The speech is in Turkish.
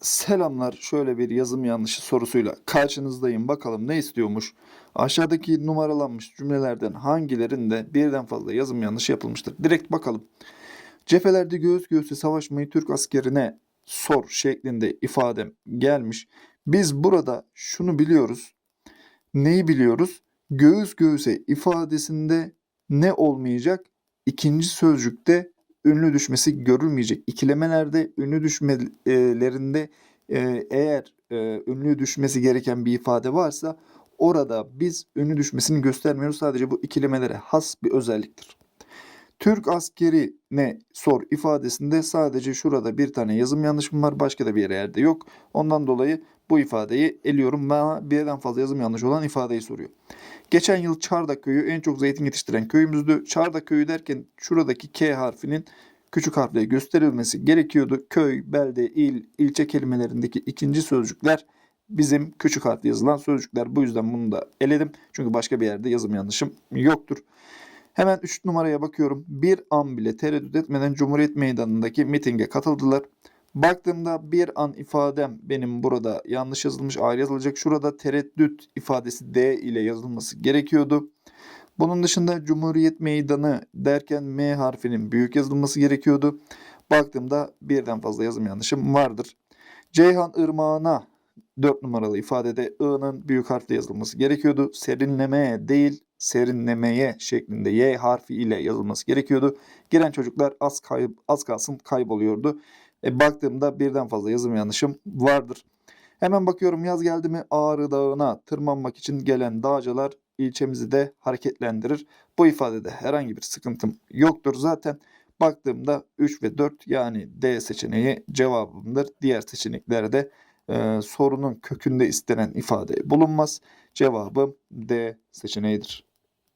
Selamlar. Şöyle bir yazım yanlışı sorusuyla karşınızdayım. Bakalım ne istiyormuş? Aşağıdaki numaralanmış cümlelerden hangilerinde birden fazla yazım yanlışı yapılmıştır? Direkt bakalım. Cephelerde göğüs göğüse savaşmayı Türk askerine sor şeklinde ifadem gelmiş. Biz burada şunu biliyoruz. Neyi biliyoruz? Göğüs göğüse ifadesinde ne olmayacak? İkinci sözcükte ünlü düşmesi görülmeyecek. İkilemelerde ünlü düşmelerinde e, eğer e, ünlü düşmesi gereken bir ifade varsa orada biz ünlü düşmesini göstermiyoruz. Sadece bu ikilemelere has bir özelliktir. Türk askeri ne sor ifadesinde sadece şurada bir tane yazım yanlışım var. Başka da bir yerde yok. Ondan dolayı bu ifadeyi eliyorum. Bana birden fazla yazım yanlış olan ifadeyi soruyor. Geçen yıl Çardak köyü en çok zeytin yetiştiren köyümüzdü. Çardak köyü derken şuradaki K harfinin küçük harfle gösterilmesi gerekiyordu. Köy, belde, il, ilçe kelimelerindeki ikinci sözcükler bizim küçük harfle yazılan sözcükler. Bu yüzden bunu da eledim. Çünkü başka bir yerde yazım yanlışım yoktur. Hemen 3 numaraya bakıyorum. Bir an bile tereddüt etmeden Cumhuriyet Meydanı'ndaki mitinge katıldılar. Baktığımda bir an ifadem benim burada yanlış yazılmış ayrı yazılacak. Şurada tereddüt ifadesi D ile yazılması gerekiyordu. Bunun dışında Cumhuriyet Meydanı derken M harfinin büyük yazılması gerekiyordu. Baktığımda birden fazla yazım yanlışım vardır. Ceyhan Irmağı'na 4 numaralı ifadede I'nın büyük harfle yazılması gerekiyordu. Serinlemeye değil serinlemeye şeklinde Y harfi ile yazılması gerekiyordu. Giren çocuklar az, kayıp, az kalsın kayboluyordu. E, baktığımda birden fazla yazım yanlışım vardır. Hemen bakıyorum yaz geldi mi Ağrı Dağı'na tırmanmak için gelen dağcılar ilçemizi de hareketlendirir. Bu ifadede herhangi bir sıkıntım yoktur zaten. Baktığımda 3 ve 4 yani D seçeneği cevabımdır. Diğer seçeneklerde e, sorunun kökünde istenen ifade bulunmaz. Cevabım D seçeneğidir.